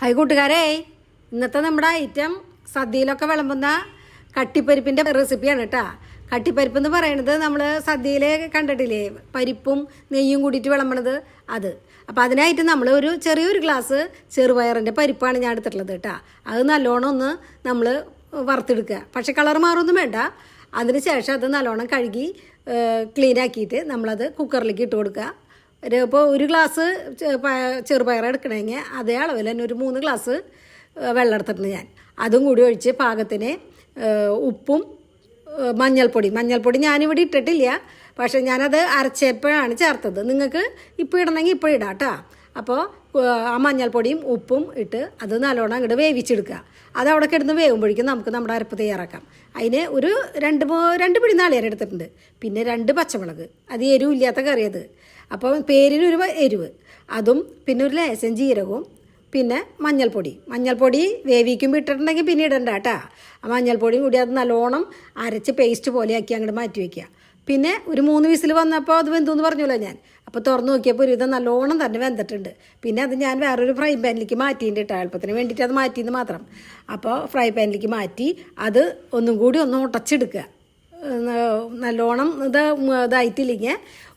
Hi കൂട്ടുകാരെ. ഇന്നത്തെ നമ്മുടെ ഐറ്റം സദ്യയിലൊക്കെ വിളമ്പുന്ന കട്ടിപ്പരിപ്പിന്റെ റെസിപ്പിയാണ് കേട്ടോ കട്ടിപ്പരിപ്പ് എന്ന് പറയുന്നത് നമ്മൾ സദ്യയിൽ കണ്ടിട്ടില്ലേ? പരിപ്പും നെയ്യും കൂടിയിട്ട് വിളമ്പണത് അത്. അപ്പോൾ അതിനായിട്ട് നമ്മൾ ഒരു ചെറിയൊരു ഗ്ലാസ് ചെറുപയറിന്റെ പരിപ്പാണ് ഞാൻ എടുത്തിട്ടുള്ളത് കേട്ടോ അത് നല്ലോണം ഒന്ന് നമ്മൾ വറുത്തെടുക്കുക. പക്ഷേ കളർ മാറൊന്നും വേണ്ട. അതിന് ശേഷം അത് നല്ലോണം കഴുകി ക്ലീൻ ആക്കിയിട്ട് നമ്മളത് കുക്കറിലേക്ക് ഇട്ട് കൊടുക്കുക. ഒരു ഇപ്പോൾ ഒരു ഗ്ലാസ് ചെറുപയർ എടുക്കണമെങ്കിൽ അതേ അളവിൽ തന്നെ ഒരു മൂന്ന് ഗ്ലാസ് വെള്ളം എടുത്തിട്ടുണ്ട് ഞാൻ. അതും കൂടി ഒഴിച്ച് പാകത്തിന് ഉപ്പും മഞ്ഞൾപ്പൊടി മഞ്ഞൾപ്പൊടി ഞാനിവിടെ ഇട്ടിട്ടില്ല. പക്ഷേ ഞാനത് അരച്ചപ്പോഴാണ് ചേർത്തത്. നിങ്ങൾക്ക് ഇപ്പോൾ ഇടണമെങ്കിൽ ഇപ്പോൾ ഇടാം കേട്ടോ അപ്പോൾ ആ മഞ്ഞൾപ്പൊടിയും ഉപ്പും ഇട്ട് അത് നല്ലോണം അങ്ങോട്ട് വേവിച്ചെടുക്കുക. അത് അവിടെ കിടന്ന് വേവുമ്പോഴേക്കും നമുക്ക് നമ്മുടെ അരപ്പ് തയ്യാറാക്കാം. അതിന് ഒരു രണ്ട് രണ്ട് പിടി നാളികേരം എടുത്തിട്ടുണ്ട്. പിന്നെ രണ്ട് പച്ചമുളക്. അത് എരിവില്ലാത്ത കറിയത് അപ്പോൾ പേരിനൊരു എരിവ്. അതും പിന്നെ ഒരു ലേശം ജീരകവും പിന്നെ മഞ്ഞൾപ്പൊടി. മഞ്ഞൾപ്പൊടി വേവിക്കുമ്പോൾ ഇട്ടിട്ടുണ്ടെങ്കിൽ പിന്നെ ഇടണ്ട കേട്ടാ. ആ മഞ്ഞൾപ്പൊടിയും കൂടി അത് നല്ലോണം അരച്ച് പേസ്റ്റ് പോലെ ആക്കി അങ്ങോട്ട് മാറ്റി വയ്ക്കുക പിന്നെ ഒരു മൂന്ന് വിസിൽ വന്നപ്പോൾ അത് വെന്തു എന്ന് പറഞ്ഞല്ലോ ഞാൻ. അപ്പോൾ തുറന്ന് നോക്കിയപ്പോൾ ഒരു വിധം നല്ലോണം തന്നെ വെന്തിട്ടുണ്ട്. പിന്നെ അത് ഞാൻ വേറൊരു ഫ്രൈ പാനിലേക്ക് മാറ്റിയിട്ടുണ്ട് കേട്ടോ. എളുപ്പത്തിന് വേണ്ടിയിട്ട് അത് മാറ്റിയെന്ന് മാത്രം. അപ്പോൾ ഫ്രൈ പാനിലേക്ക് മാറ്റി അത് ഒന്നും കൂടി ഒന്ന് ഉടച്ചെടുക്കുക. നല്ലോണം ഇത് ഇതായിട്ടില്ലെങ്കിൽ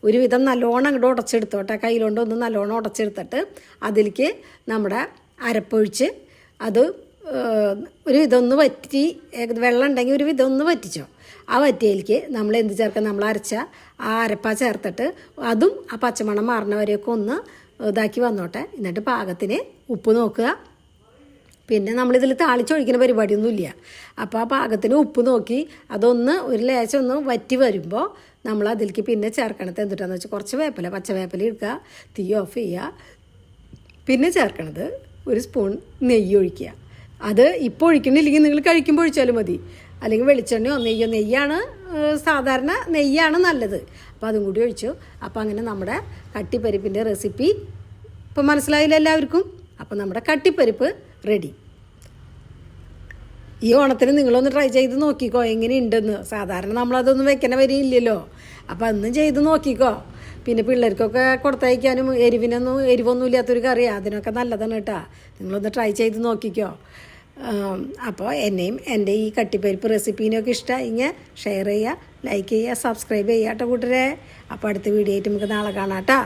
ഒരുവിധം നല്ലോണം അങ്ങോട്ട് ഉടച്ചെടുത്തോട്ടെ കയ്യിലുകൊണ്ട് ഒന്ന് നല്ലോണം ഉടച്ചെടുത്തിട്ട് അതിലേക്ക് നമ്മുടെ അരപ്പൊഴിച്ച് അത് ഒരു ഇതൊന്ന് വറ്റി വെള്ളം ഉണ്ടെങ്കിൽ ഒരു ഒന്ന് വറ്റിച്ചോ. ആ വറ്റിയതിലേക്ക് നമ്മൾ എന്ത് ചേർക്കാം? നമ്മൾ അരച്ച ആ അരപ്പ ചേർത്തിട്ട് അതും ആ പച്ചമണം മാറണവരെയൊക്കെ ഒന്ന് ഇതാക്കി വന്നോട്ടെ. എന്നിട്ട് പാകത്തിന് ഉപ്പ് നോക്കുക. പിന്നെ നമ്മളിതിൽ താളിച്ചൊഴിക്കുന്ന പരിപാടിയൊന്നുമില്ല. അപ്പോൾ ആ പാകത്തിന് ഉപ്പ് നോക്കി അതൊന്ന് ഒരു ലേശം ഒന്ന് വറ്റി വരുമ്പോൾ നമ്മൾ അതിലേക്ക് പിന്നെ ചേർക്കണത് എന്തിട്ടാന്ന് വെച്ചാൽ കുറച്ച് വേപ്പില പച്ചവേപ്പില എടുക്കുക തീ ഓഫ് ചെയ്യുക. പിന്നെ ചേർക്കണത് ഒരു സ്പൂൺ നെയ്യ് ഒഴിക്കുക. അത് ഇപ്പോൾ ഒഴിക്കണില്ലെങ്കിൽ നിങ്ങൾ കഴിക്കുമ്പോൾ ഒഴിച്ചാലും മതി. അല്ലെങ്കിൽ വെളിച്ചെണ്ണയോ നെയ്യോ നെയ്യാണ് സാധാരണ നെയ്യാണ് നല്ലത്. അപ്പോൾ അതും കൂടി ഒഴിച്ചു. അപ്പോൾ അങ്ങനെ നമ്മുടെ കട്ടിപ്പരിപ്പിന്റെ റെസിപ്പി ഇപ്പം മനസ്സിലായില്ല എല്ലാവർക്കും? അപ്പോൾ നമ്മുടെ കട്ടിപ്പരിപ്പ് റെഡി. ഈ ഓണത്തിന് നിങ്ങളൊന്ന് ട്രൈ ചെയ്ത് നോക്കിക്കോ എങ്ങനെയുണ്ടെന്ന്. സാധാരണ നമ്മളതൊന്നും വെക്കണ വരിയില്ലല്ലോ അപ്പം അന്നും ചെയ്ത് നോക്കിക്കോ. പിന്നെ പിള്ളേർക്കൊക്കെ കൊടുത്തയക്കാനും എരിവിനൊന്നും എരിവൊന്നും ഇല്ലാത്തൊരു കറി അതിനൊക്കെ നല്ലതാണ് കേട്ടോ. നിങ്ങളൊന്ന് ട്രൈ ചെയ്ത് നോക്കിക്കോ. അപ്പോൾ എന്നെയും എന്റെ ഈ കട്ടിപ്പരിപ്പ് റെസിപ്പീനൊക്കെ ഇഷ്ടമായിങ്ങ ഷെയർ ചെയ്യുക ലൈക്ക് ചെയ്യുക സബ്സ്ക്രൈബ് ചെയ്യാട്ടോ കേട്ടോ കൂട്ടരെ. അപ്പോൾ അടുത്ത വീഡിയോ ആയിട്ട് നമുക്ക് നാളെ കാണാം കേട്ടോ.